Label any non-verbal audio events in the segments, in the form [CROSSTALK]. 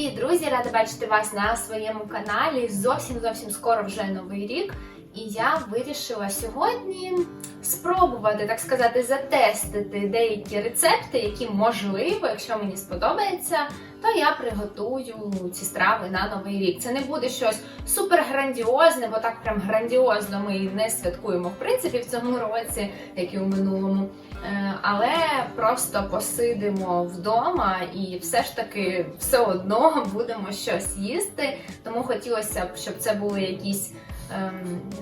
Привіт, друзі! Рада бачити вас на своєму каналі. Зовсім зовсім скоро вже новий рік. І я вирішила сьогодні спробувати, так сказати, затестити деякі рецепти, які можливо, якщо мені сподобається, то я приготую ці страви на новий рік. Це не буде щось супер грандіозне, бо так прям грандіозно ми не святкуємо в принципі в цьому році, як і у минулому. Е, Але просто посидимо вдома і все ж таки все одно [LAUGHS] будемо щось їсти. Тому хотілося б, щоб це були якісь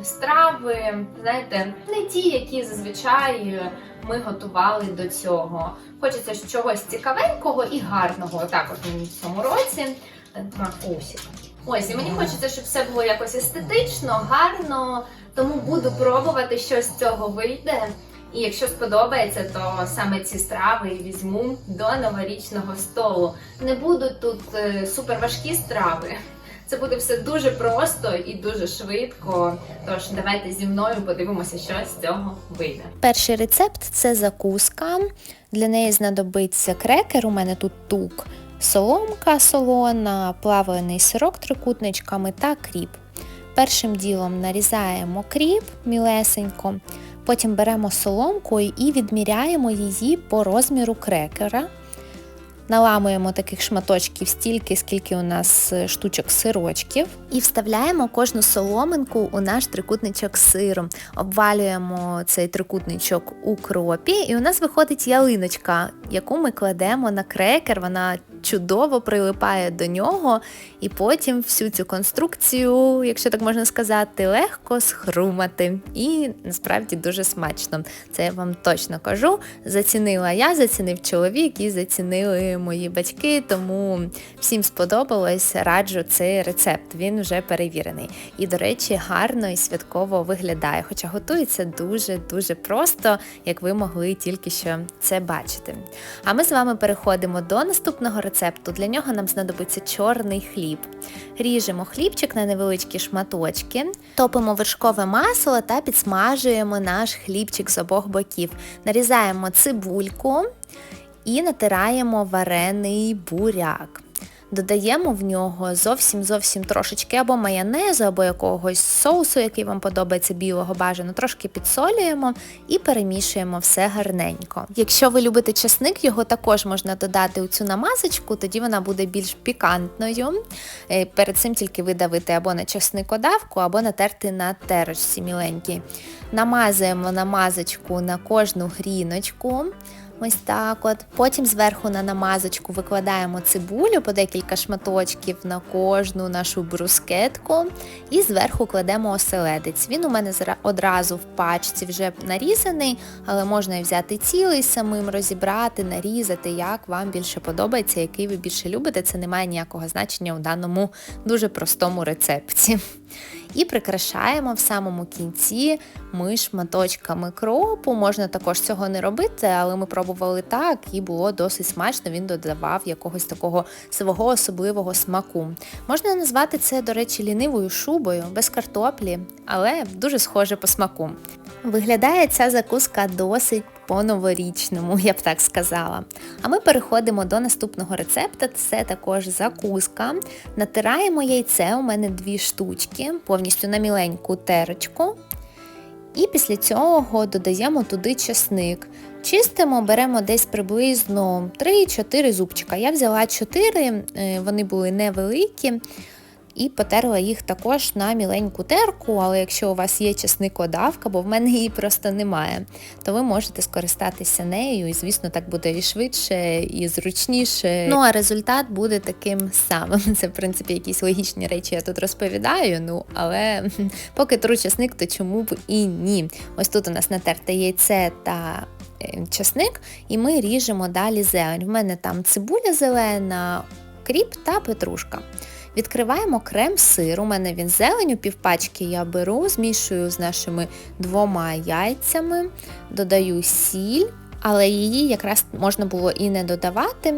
страви, знаєте, не ті, які зазвичай ми готували до цього. Хочеться чогось цікавенького і гарного. Отак, от мені в цьому році. Е, Маркусик. Ось, і мені хочеться, щоб все було якось естетично, гарно. Тому буду пробувати, що з цього вийде. І якщо сподобається, то саме ці страви візьму до новорічного столу. Не будуть тут е, суперважкі страви. Це буде все дуже просто і дуже швидко. Тож давайте зі мною подивимося, що з цього вийде. Перший рецепт це закуска. Для неї знадобиться крекер, у мене тут тук, соломка солона, плавлений сирок трикутничками та кріп. Першим ділом нарізаємо кріп мілесенько, потім беремо соломку і відміряємо її по розміру крекера. Наламуємо таких шматочків стільки, скільки у нас е, штучок сирочків, і вставляємо кожну соломинку у наш трикутничок з сиром. Обвалюємо цей трикутничок у кропі, і у нас виходить ялиночка, яку ми кладемо на крекер. Вона чудово прилипає до нього, і потім всю цю конструкцію, якщо так можна сказати, легко схрумати. І насправді дуже смачно. Це я вам точно кажу. Зацінила я, зацінив чоловік і зацінили мої батьки, тому всім сподобалось, раджу цей рецепт. Він вже перевірений. І, до речі, гарно і святково виглядає, хоча готується дуже-дуже просто, як ви могли тільки що це бачити. А ми з вами переходимо до наступного рецепту. Для нього нам знадобиться чорний хліб. Ріжемо хлібчик на невеличкі шматочки, топимо вершкове масло та підсмажуємо наш хлібчик з обох боків. Нарізаємо цибульку і натираємо варений буряк. Додаємо в нього зовсім зовсім трошечки або майонезу, або якогось соусу, який вам подобається білого бажано, трошки підсолюємо і перемішуємо все гарненько. Якщо ви любите часник, його також можна додати у цю намазочку, тоді вона буде більш пікантною. Е, Перед цим тільки видавити або на часникодавку, або натерти на терочці міленькій. Намазуємо намазочку на кожну гріночку. Ось так от. Потім зверху на намазочку викладаємо цибулю по декілька шматочків на кожну нашу брускетку. І зверху кладемо оселедець. Він у мене одразу в пачці вже нарізаний, але можна і взяти цілий самим, розібрати, нарізати, як вам більше подобається, який ви більше любите. Це не має ніякого значення у даному дуже простому рецепті. І прикрашаємо в самому кінці ми шматочками кропу. Можна також цього не робити, але ми пробували так і було досить смачно. Він додавав якогось такого свого особливого смаку. Можна назвати це, до речі, лінивою шубою без картоплі, але дуже схоже по смаку. Виглядає ця закуска досить по-новорічному, я б так сказала. А ми переходимо до наступного рецепта. Це також закуска. Натираємо яйце, у мене дві штучки, повністю на міленьку терочку. І після цього додаємо туди чесник. Чистимо, беремо десь приблизно 3-4 зубчика. Я взяла 4, е, вони були невеликі. І потерла їх також на міленьку терку, але якщо у вас є чесникодавка, бо в мене її просто немає, то ви можете скористатися нею, і, звісно, так буде і швидше, і зручніше. Ну а результат буде таким самим. [LAUGHS] Це, в принципі, якісь логічні речі я тут розповідаю. Ну, але [LAUGHS] поки тру чесник, то чому б і ні. Ось тут у нас натерте яйце та е, чесник, і ми ріжемо далі зелень. В мене там цибуля зелена, кріп та петрушка. Відкриваємо крем-сир. У мене він зеленю, півпачки я беру, змішую з нашими двома яйцями, додаю сіль, але її якраз можна було і не додавати.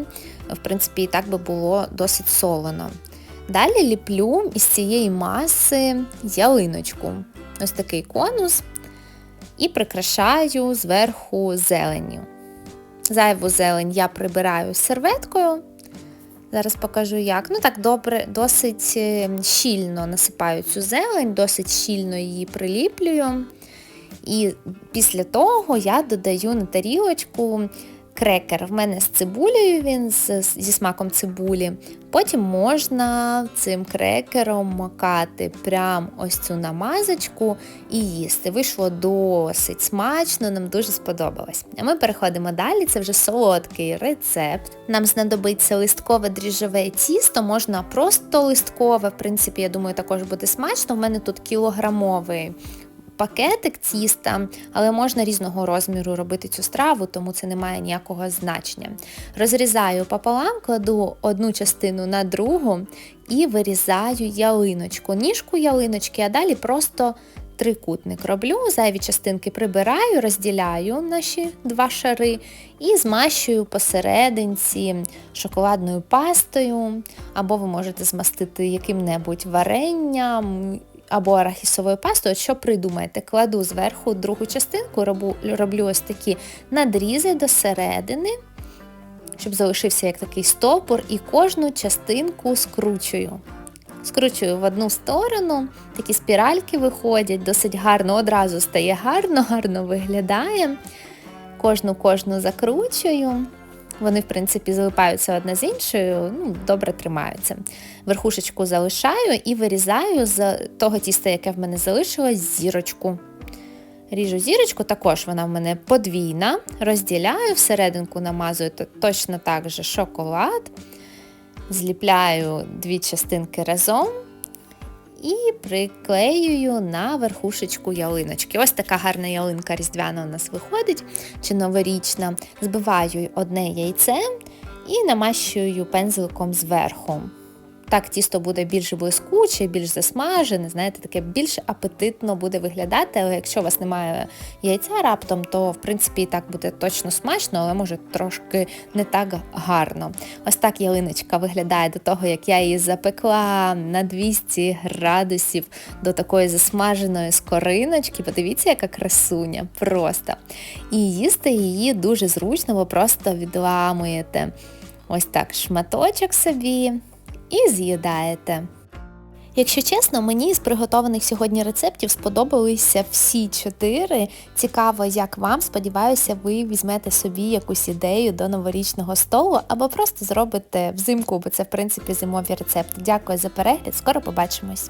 В принципі, і так би було досить солоно. Далі ліплю із цієї маси ялиночку. Ось такий конус. І прикрашаю зверху зеленню. Зайву зелень я прибираю серветкою Зараз покажу як. Ну так добре, досить е, щільно насипаю цю зелень, досить щільно її приліплюю. І після того я додаю на тарілочку крекер. В мене з цибулею він з, зі смаком цибулі. Потім можна цим крекером макати прям ось цю намазочку і їсти. Вийшло досить смачно, нам дуже сподобалось. А ми переходимо далі. Це вже солодкий рецепт. Нам знадобиться листкове дріжджове тісто, можна просто листкове. В принципі, я думаю, також буде смачно. У мене тут кілограмовий пакетик тіста, але можна різного розміру робити цю страву, тому це не має ніякого значення. Розрізаю пополам, кладу одну частину на другу і вирізаю ялиночку, ніжку ялиночки, а далі просто трикутник роблю, зайві частинки прибираю, розділяю наші два шари і змащую посерединці шоколадною пастою, або ви можете змастити яким-небудь варенням або арахісовою пастою, що придумаєте, кладу зверху другу частинку, роблю, роблю ось такі надрізи до середини, щоб залишився як такий стопор, і кожну частинку скручую. Скручую в одну сторону, такі спіральки виходять, досить гарно, одразу стає гарно, [LAUGHS] гарно виглядає. Кожну кожну закручую. Вони, в принципі, залипаються одна з іншою, ну, добре тримаються. Верхушечку залишаю і вирізаю з того тіста, яке в мене залишилось, зірочку. Ріжу зірочку, також вона в мене подвійна. Розділяю, всерединку намазую точно так же шоколад, зліпляю дві частинки разом і приклеюю на верхушечку ялиночки. Ось така гарна ялинка різдвяна у нас виходить, чи новорічна. Збиваю одне яйце і намащую пензликом зверху. Так тісто буде більш блискуче, більш засмажене, знаєте, таке більш апетитно буде виглядати, але якщо у вас немає яйця раптом, то в принципі і так буде точно смачно, але може трошки не так гарно. Ось так ялиночка виглядає до того, як я її запекла на 200 градусів до такої засмаженої скориночки. Подивіться, яка красуня, просто. І їсти її дуже зручно, ви просто відламуєте ось так шматочок собі і з'їдаєте. Якщо чесно, мені з приготованих сьогодні рецептів сподобалися всі чотири. Цікаво, як вам. Сподіваюся, ви візьмете собі якусь ідею до новорічного столу або просто зробите взимку, бо це в принципі зимові рецепти. Дякую за перегляд, скоро побачимось!